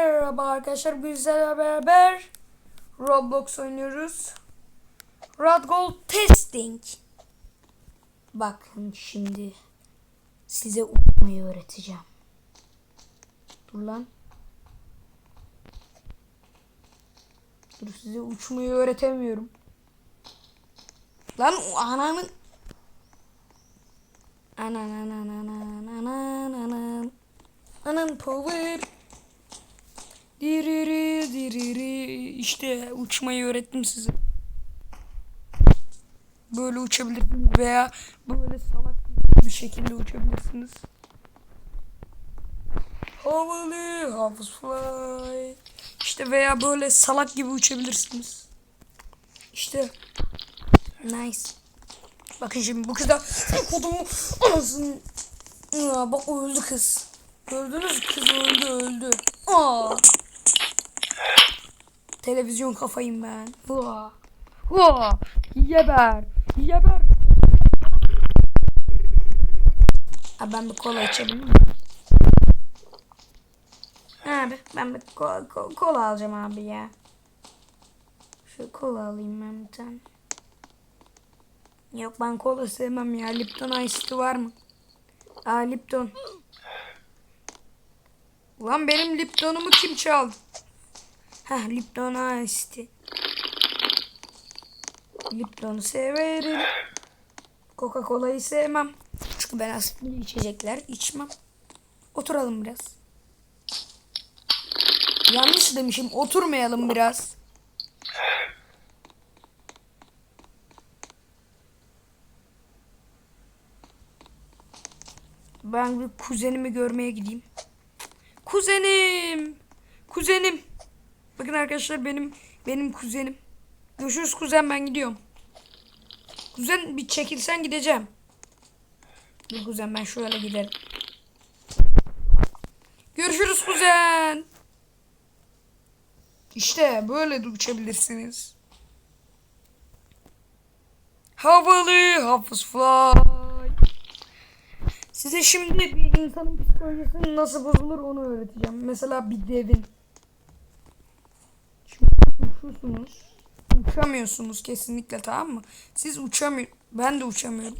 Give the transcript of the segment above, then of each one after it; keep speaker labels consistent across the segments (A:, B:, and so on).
A: Merhaba arkadaşlar bizlerle beraber Roblox oynuyoruz. Rad Gold Testing. Bakın şimdi size uçmayı öğreteceğim. Dur lan. Dur size uçmayı öğretemiyorum. Lan o ananı Anan anan anan anan anan Anan power Diriri diriri işte uçmayı öğrettim size. Böyle uçabilirsiniz veya böyle salak bir şekilde uçabilirsiniz. Havalı, havuz fly. İşte veya böyle salak gibi uçabilirsiniz. İşte nice. Bakın şimdi bu kız da kodumu anasını. Aa, bak öldü kız. Gördünüz kız öldü öldü. Aa. Televizyon kafayım ben. Hua. Hua. Yeber. Yeber. Abi ben bir kola içebilir miyim? Abi ben bir kola, kola, kola alacağım abi ya. Şu kola alayım ben bir tane. Yok ben kola sevmem ya. Lipton Ice var mı? Aa Lipton. Ulan benim Lipton'umu kim çaldı? Heh Lipton Ice. Lipton'u severim. Coca-Cola'yı sevmem. Çünkü ben asitli içecekler içmem. Oturalım biraz. Yanlış demişim. Oturmayalım biraz. Ben bir kuzenimi görmeye gideyim. Kuzenim. Kuzenim. Bakın arkadaşlar benim benim kuzenim. Görüşürüz kuzen ben gidiyorum. Kuzen bir çekilsen gideceğim. Dur kuzen ben şöyle giderim. Görüşürüz kuzen. İşte böyle uçabilirsiniz. Havalı hafız fly. Size şimdi bir insanın psikolojisi nasıl bozulur onu öğreteceğim. Mesela bir devin. Şimdi uçuyorsunuz. Uçamıyorsunuz kesinlikle tamam mı? Siz uçamıyor. Ben de uçamıyorum.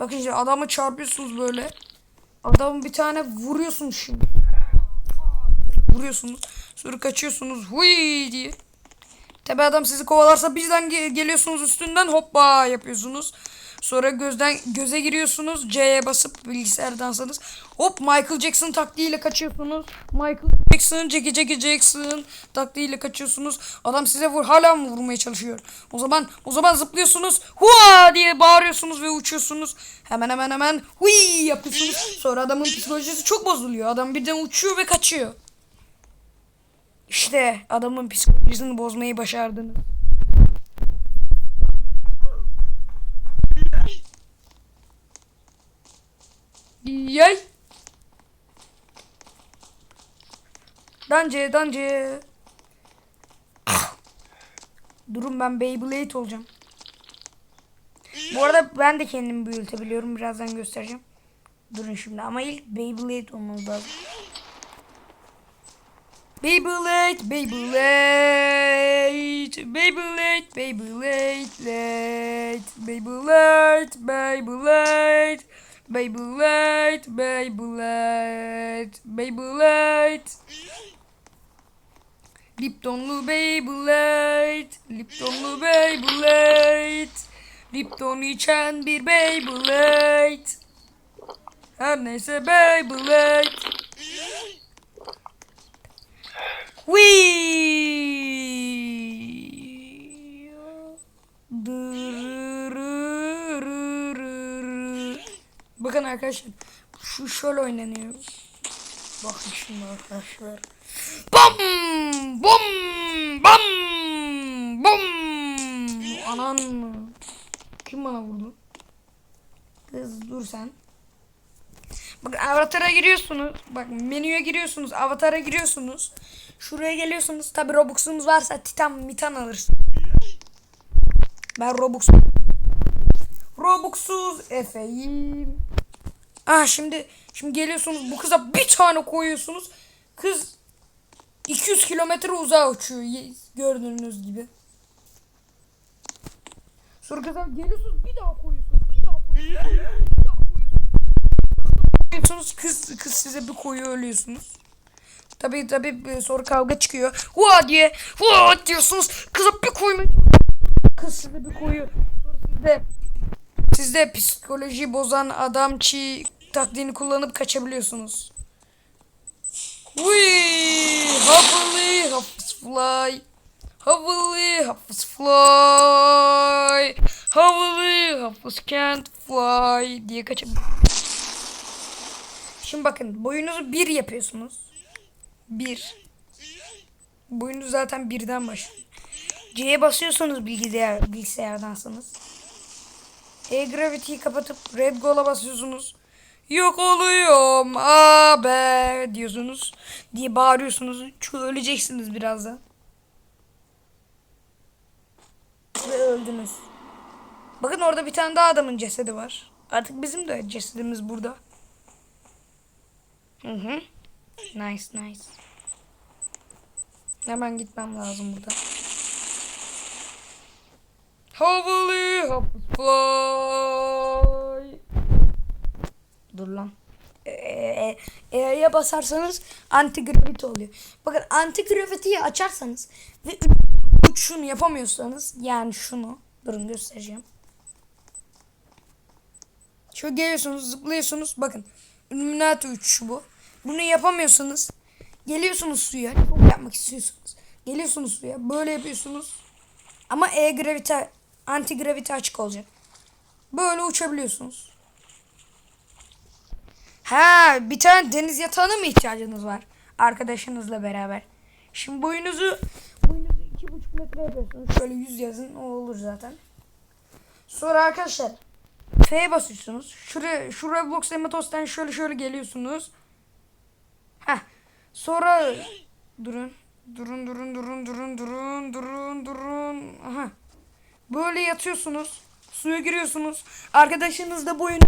A: Bakın işte adamı çarpıyorsunuz böyle. Adamı bir tane vuruyorsunuz şimdi. Vuruyorsunuz. Sonra kaçıyorsunuz. Huy diye. Tabi adam sizi kovalarsa birden ge- geliyorsunuz üstünden hoppa yapıyorsunuz. Sonra gözden göze giriyorsunuz. C'ye basıp bilgisayardansanız hop Michael Jackson taktiğiyle kaçıyorsunuz. Michael Jackson, Jackie Jackie Jackson taktiğiyle kaçıyorsunuz. Adam size vur hala mı vurmaya çalışıyor? O zaman o zaman zıplıyorsunuz. Hua diye bağırıyorsunuz ve uçuyorsunuz. Hemen hemen hemen hui yapıyorsunuz. Sonra adamın psikolojisi çok bozuluyor. Adam birden uçuyor ve kaçıyor. İşte adamın psikolojisini bozmayı başardınız. Yay. Dance dance. Durun ben Beyblade olacağım. Bu arada ben de kendimi büyütebiliyorum. Birazdan göstereceğim. Durun şimdi ama ilk Beyblade olmamız lazım. Beyblade, Beyblade, Beyblade, Beyblade, Beyblade, Beyblade, Beyblade, Beyblade, Beyblade. Liptonlu Beyblade, Liptonlu Beyblade, Lipton içen bir Beyblade. Her neyse Beyblade. Wee. Bakın arkadaşlar şu şöyle oynanıyor. Bakın şimdi arkadaşlar. Bam! Bam! Bam! Bam! Anan? Kim bana vurdu? Kız dur sen. Bak avatara giriyorsunuz. Bak menüye giriyorsunuz. Avatara giriyorsunuz. Şuraya geliyorsunuz. Tabi Robux'unuz varsa Titan Mitan alırsın. Ben Robux Robux'suz Efe'yim. Ah şimdi şimdi geliyorsunuz bu kıza bir tane koyuyorsunuz. Kız 200 kilometre uzağa uçuyor gördüğünüz gibi. Sonra kıza geliyorsunuz bir daha koyuyorsunuz. Bir daha koyuyorsunuz. Bir daha koyuyorsunuz. Kız, kız size bir koyuyor ölüyorsunuz. Tabi tabi sonra kavga çıkıyor. Hua diye hua diyorsunuz. Kıza bir koyma. Kız size bir koyuyor. Sonra siz de siz de psikoloji bozan adam çi taktiğini kullanıp kaçabiliyorsunuz. Wee! Havalı hafız fly. Havalı hafız fly. Havalı hafız can't fly diye kaçabiliyorsunuz. Şimdi bakın boyunuzu bir yapıyorsunuz. Bir. Boyunuz zaten birden başlıyor. C'ye basıyorsunuz bilgisayar, bilgisayardansınız. E-Gravity'yi kapatıp Red Goal'a basıyorsunuz. Yok oluyorum abi diyorsunuz. Diye bağırıyorsunuz. Çünkü öleceksiniz birazdan. Ve öldünüz. Bakın orada bir tane daha adamın cesedi var. Artık bizim de cesedimiz burada. Hı hı. Nice nice. Hemen gitmem lazım burada. Havalı fly. Dur lan. E'ye basarsanız anti gravity oluyor. Bakın anti gravity'yi açarsanız ve şunu yapamıyorsanız yani şunu durun göstereceğim. Şöyle geliyorsunuz zıplıyorsunuz bakın. Illuminati uçuşu bu. Bunu yapamıyorsanız geliyorsunuz suya. Çok yapmak istiyorsunuz. Geliyorsunuz suya. Böyle yapıyorsunuz. Ama E gravity anti gravity açık olacak. Böyle uçabiliyorsunuz. Ha, bir tane deniz yatağına mı ihtiyacınız var? Arkadaşınızla beraber. Şimdi boyunuzu boyunuzu iki buçuk metre yapıyorsunuz. Şöyle yüz yazın o olur zaten. Sonra arkadaşlar F'ye basıyorsunuz. Şuraya şu Roblox Ematos'tan şöyle şöyle geliyorsunuz. Heh. Sonra durun. Durun durun durun durun durun durun durun. Aha. Böyle yatıyorsunuz. Suya giriyorsunuz. Arkadaşınız da boyunu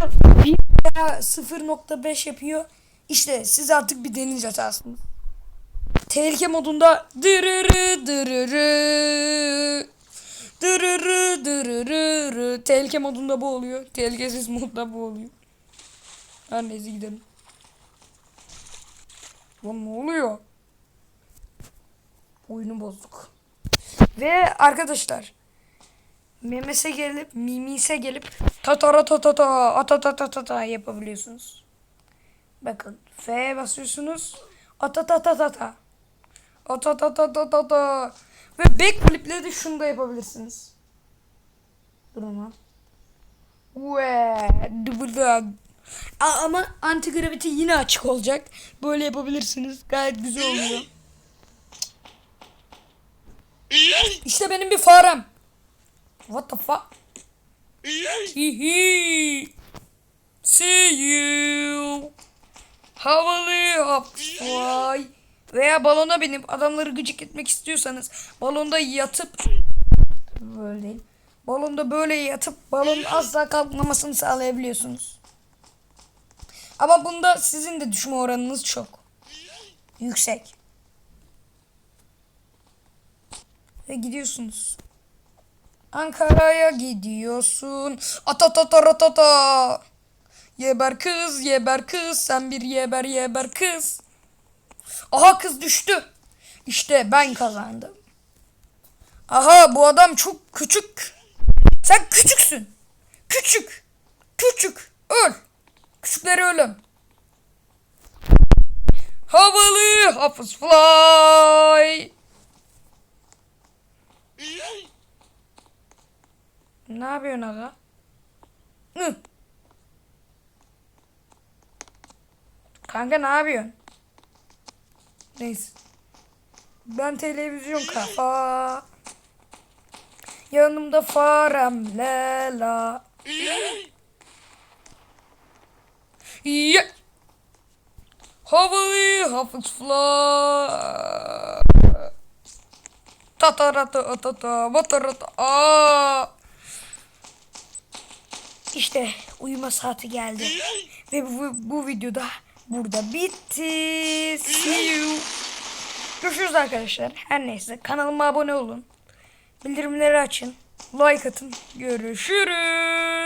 A: 1 veya 0.5 yapıyor. İşte siz artık bir deniz yatasınız. Tehlike modunda dırırı dırırı dırırı dırırı tehlike modunda bu oluyor. Tehlikesiz modda bu oluyor. Her neyse gidelim. Lan ne oluyor? Oyunu bozduk. Ve arkadaşlar Memes'e gelip Mimis'e gelip tatara tatata atatatatata yapabiliyorsunuz. Bakın F'ye basıyorsunuz. Atatatatata. Atatatatata. Ve backflip'le de şunu da yapabilirsiniz. Durun lan. Ama anti gravity yine açık olacak. Böyle yapabilirsiniz. Gayet güzel oluyor. İşte benim bir farem. What the fuck? Hihi. See you. Havalı hop fly. Veya balona binip adamları gıcık etmek istiyorsanız balonda yatıp böyle değil. Balonda böyle yatıp balonun asla kalkmamasını sağlayabiliyorsunuz. Ama bunda sizin de düşme oranınız çok. Yüksek. Ve gidiyorsunuz. Ankara'ya gidiyorsun. Atatatatata. Yeber kız, yeber kız, sen bir yeber yeber kız. Aha kız düştü. İşte ben kazandım. Aha bu adam çok küçük. Sen küçüksün. Küçük. Küçük. Öl. Küçükleri ölüm. Havalı hafız fly. Ne yapıyorsun aga? Hı. Kanka ne yapıyorsun? Neyse. Ben televizyon kafa. Yanımda farem lela. Yeah. Havalı hafız fly. Tatarata atata vatarata aa. İşte uyuma saati geldi. Ve bu, bu videoda burada bitti. See you. Görüşürüz arkadaşlar. Her neyse kanalıma abone olun. Bildirimleri açın. Like atın. Görüşürüz.